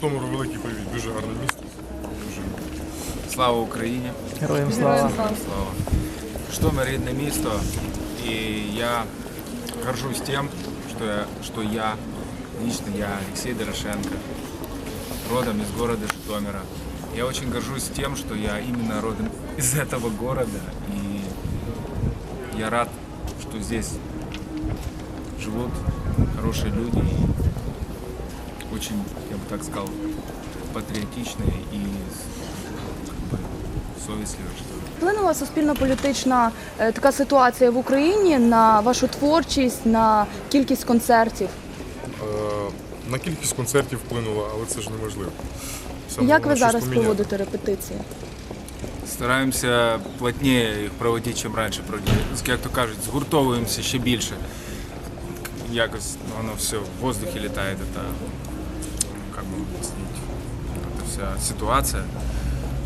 Житомиру великий привіт, дуже гарне місто. Дуже Слава Україні! Героям слава. Слава! Житомир рідне місто, і я горжусь тем, что я, что я, лично я, Алексей Дорошенко, родом из города Житомира. Я очень горжусь тем, что я именно родом из этого города, и я рад, что здесь живут хорошие люди, и очень, я бы так сказал, патриотичные и как бы, совестливые, что ли. Вплинула суспільно-політична е, така ситуація в Україні на вашу творчість, на кількість концертів. Е, На кількість концертів вплинуло, але це ж неможливо. Саме Як головне ви щось зараз поміняти. проводите репетиції? Стараємося плотніше їх проводити, чим раніше проводили. Як то кажуть, згуртовуємося ще більше. Якось воно все в воздухе літає, это, как бы объяснить, эта вся ситуация.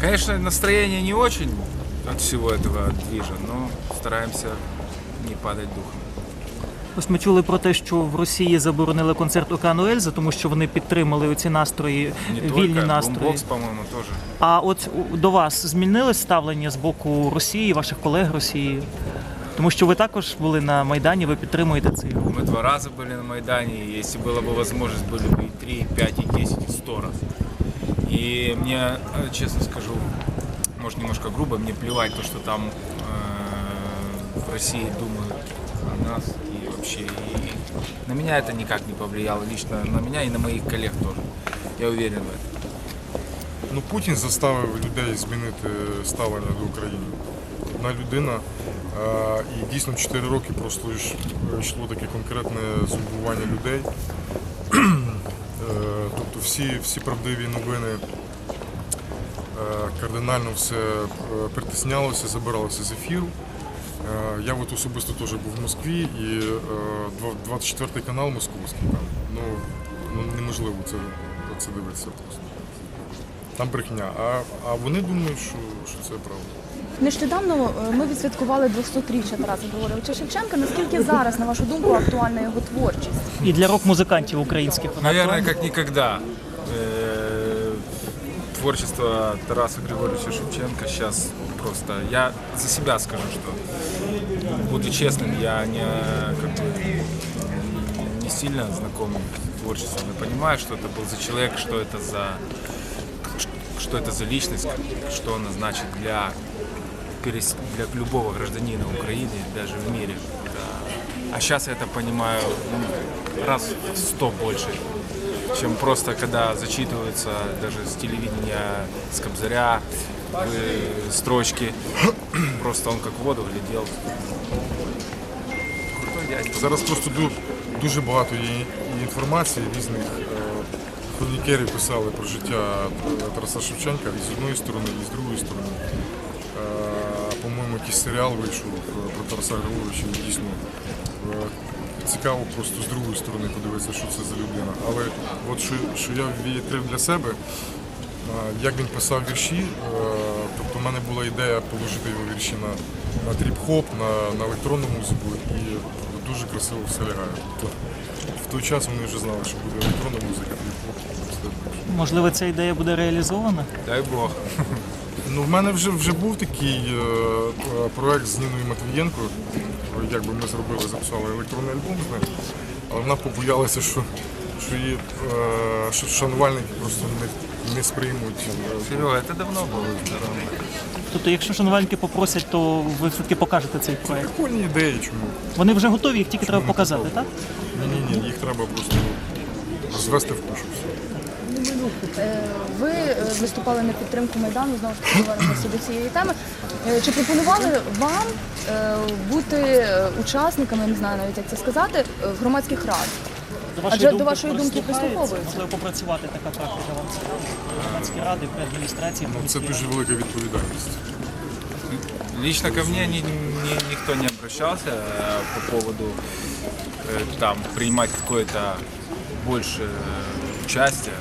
Конечно, настроение не очень от всего этого движа, но стараемся не падать духом. Ось ми чули про те, що в Росії заборонили концерт Океану Ельзи, тому що вони підтримали оці настрої, Не вільні только, настрої. бумбокс, по-моему, тоже. А от у- до вас змінилось ставлення з боку Росії, ваших колег Росії? Тому що ви також були на Майдані, ви підтримуєте цей рух. Мы два раза были на Майдане, и если была бы возможность, были бы и три, и пять, и десять, и сто раз. И мне, э, честно скажу, может немножко грубо, мне плевать то, что там э, в России думают о нас и вообще. И на меня это никак не повлияло, лично на меня и на моих коллег тоже. Я уверен в этом. Ну, Путін заставив людей змінити ставлення до України. Одна людина, е, і дійсно 4 роки просто йшло таке конкретне зомбування людей. Е, Тобто всі, всі правдиві новини е, кардинально все е, притиснялося, забиралося з ефіру. Е, Я от особисто теж був в Москві і е, два- 24 канал московський там. Ну, ну неможливо це, це дивитися просто Там брехня. А, а вони думають, що, що це правда. Нещодавно е, ми відсвяткували 200-річчя Тараса Григоровича Шевченка. Наскільки зараз, на вашу думку, актуальна його творчість? І для рок-музикантів українських вона Наверное, актуальна? как никогда. Э, Творчество Тараса Григорьевича Шевченко сейчас просто... Я за себя скажу, что буду честным, я не, как бы, не сильно знаком с творчеством. Я понимаю, что это был за человек, что это за что это за личность, что она значит для, перес- для любого гражданина Украины, даже в мире. Это- А сейчас я это понимаю ну, раз в сто больше, чем просто когда зачитываются даже с телевидения, с Кобзаря, э, строчки. Просто он как в воду глядел. Крутой дядька. Зараз просто ду- дуже багато є і інформації різних хронікерів писали про життя е, Тараса Шевченка і з одної сторони, і з другої сторони. Е, По-моєму, якийсь серіал вийшов е, про Тараса Григоровича. Дійсно цікаво просто з другої сторони подивитися, що це за людина. Але от що, що я відкрив для себе, як він писав вірші. Тобто в мене була ідея положити його вірші на, на тріп-хоп, на, на електронну музику і дуже красиво все лягає. Тобто в той час вони вже знали, що буде електронна музика. Можливо, ця ідея буде реалізована? Дай Бог. Ну, в мене вже, вже був такий е, е, проект з Ніною Матвієнко. Якби ми зробили, записали електронний альбом з нею, але вона побоялася, що, що її е, що шанувальники просто не, не сприймуть. Серега, это давно было. Тобто, якщо шанувальники попросять, то ви все-таки покажете цей проект. Прикольні ідеї, чому? Вони вже готові, їх тільки треба показати, так? Ні, ні, ні, їх треба просто звести в кушу. все. Е, Ви е, виступали на підтримку Майдану, знову ж таки повернемося до цієї теми. Е, Чи пропонували вам е, бути е, учасниками, я не знаю навіть як це сказати, е, громадських рад? До Адже до вашої думки прислухаються? прислуховуються. Можливо, попрацювати така практика вам цікава. Громадські ради при адміністрації. Ну, це міській дуже велика відповідальність. Лично ко мне ни- ни- никто не обращался э, по поводу э, там принимать какое-то больше э, участие.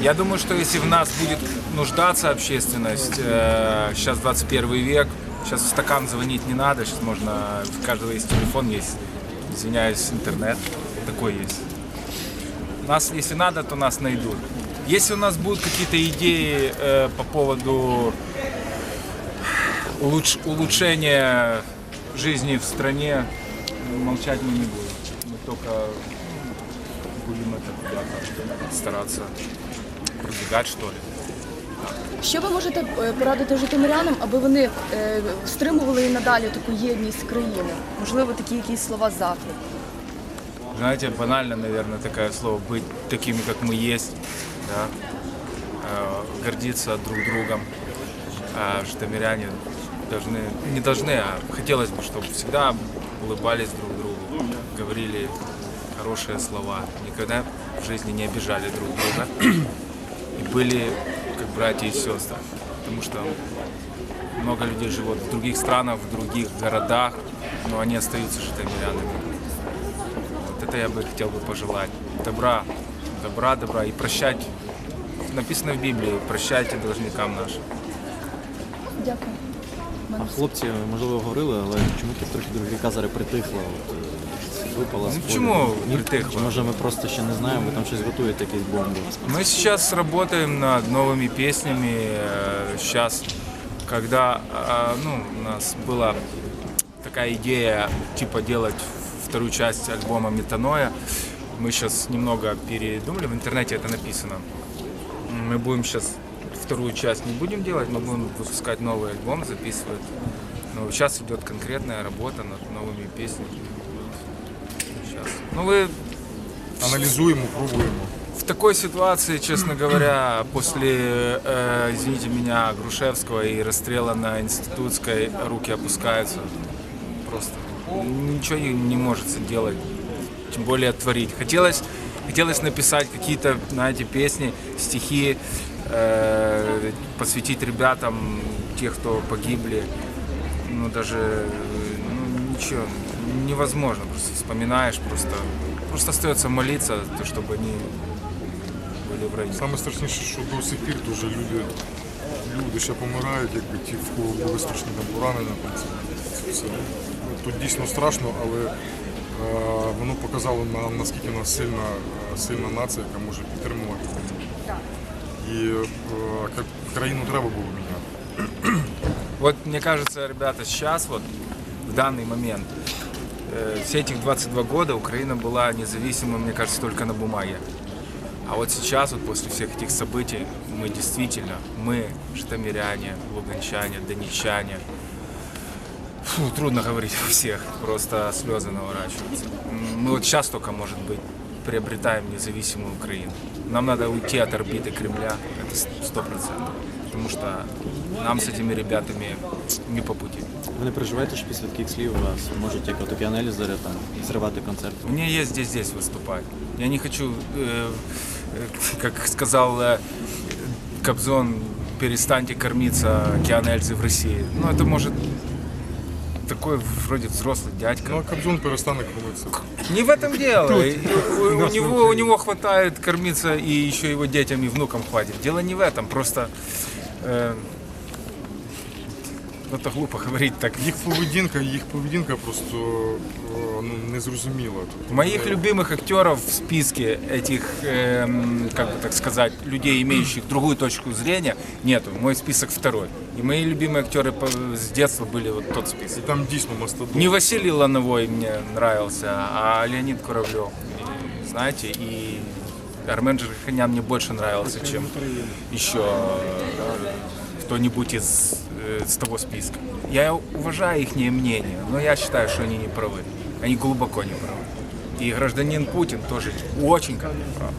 Я думаю, что если в нас будет нуждаться общественность, э, сейчас 21 век, сейчас в стакан звонить не надо, сейчас можно, у каждого есть телефон, есть, извиняюсь, интернет, такой есть. Нас, если надо, то нас найдут. Если у нас будут какие-то идеи э, по поводу улуч- улучшения жизни в стране, молчать мы не будем. Мы только будем это куда-то стараться продвигать, что ли. Що ви можете е, порадити житомирянам, аби вони е, стримували і надалі таку єдність країни? Можливо, такі якісь слова заклик. Знаете, банально, наверное, такое слово быть такими, как мы есть, да, Э, гордиться друг другом. А житомиряне должны, не должны, а хотелось бы, чтобы всегда улыбались друг другу, говорили хорошие слова, никогда в жизни не обижали друг друга и были как братья и сестры. Потому что много людей живут в других странах, в других городах, но они остаются житомирянами. Вот это я бы хотел бы пожелать. Добра, добра, добра и прощать. Написано в Библии, прощайте должникам нашим. Дякую. У мене А все. хлопці, можливо, говорили, але чому тут трохи ріка зараз притихла? От, е, випала з Ну, поля? чому Ні? притихла? Чи може ми просто ще не знаємо, ви там щось готуєте, якісь бомби? Мы сейчас работаем над новыми песнями. Э, Сейчас, когда э, ну, у нас была такая идея типа делать вторую часть альбома Метаноя, мы сейчас немного передумали, в интернете это написано. Мы будем сейчас вторую часть не будем делать, мы будем выпускать новый альбом, записывать. Но сейчас идет конкретная работа над новыми песнями. Сейчас. Ну вы Аналізуємо, пробуємо. в такой ситуации, честно говоря, после, э, извините меня, Грушевского и расстрела на Институтской руки опускаются. Просто ничего не, не может делать, тем более творить. Хотелось, хотелось написать какие-то, знаете, песни, стихи, э, посвятить ребятам, тех, кто погибли. Ну, даже, э, ну, ничего, невозможно. Просто вспоминаешь, просто, просто остается молиться, то, чтобы они были в раю. Саме страшніше, що до сих пір дуже люди, люди ще помирають, якби ті, в кого були страшні там поранення. Там, це, це все. Ну, Тут дійсно страшно, але е, воно показало нам, наскільки в нас сильна, е, сильна нація, яка може підтримувати. І е, ка- країну треба було міняти. Вот мне кажется, ребята, сейчас вот в данный момент э, все этих 22 года Украина была независима, мне кажется, только на бумаге. А вот сейчас, вот после всех этих событий, мы действительно, мы, житомиряне, луганчане, донечане, фу, трудно говорить о всех, просто слезы наворачиваются. М, Мы вот сейчас только, может быть, приобретаем независимую Украину. Нам надо уйти от орбиты Кремля, это сто процентов. Потому что нам с этими ребятами не по пути. Ви не переживаєте, що після таких слів вас можуть як отакі аналізи там зривати концерт? Мне есть здесь здесь выступать. Я не хочу, э, э, как сказал э, Кобзон, перестаньте кормиться океан Эльзы в России. Ну, это может такой вроде взрослый дядька. Ну а Кобзон перестане кормитися. Не в этом дело. И У, у него, у него хватает кормиться и еще его детям и внукам хватит. Дело не в этом, просто э, ну, это глупо говорить так. Їх поведінка, їх поведінка просто е, ну, незрозуміла. Тобто, Моих любимых актеров в списке этих, эм, как бы так сказать, людей, имеющих другую точку зрения, нету. Мой список второй. И мои любимые актеры по- с детства были вот тот І список. там дійсно мастодон. Не Василий Лановой мне нравился, а Леонид Куравлев. И, знаете, и Армен Джигарханян мне больше нравился, чем еще э, кто-нибудь из, э, с того списка. Я уважаю их мнение, но я считаю, что они не правы. Они глубоко не правы. И гражданин Путин тоже очень как не прав.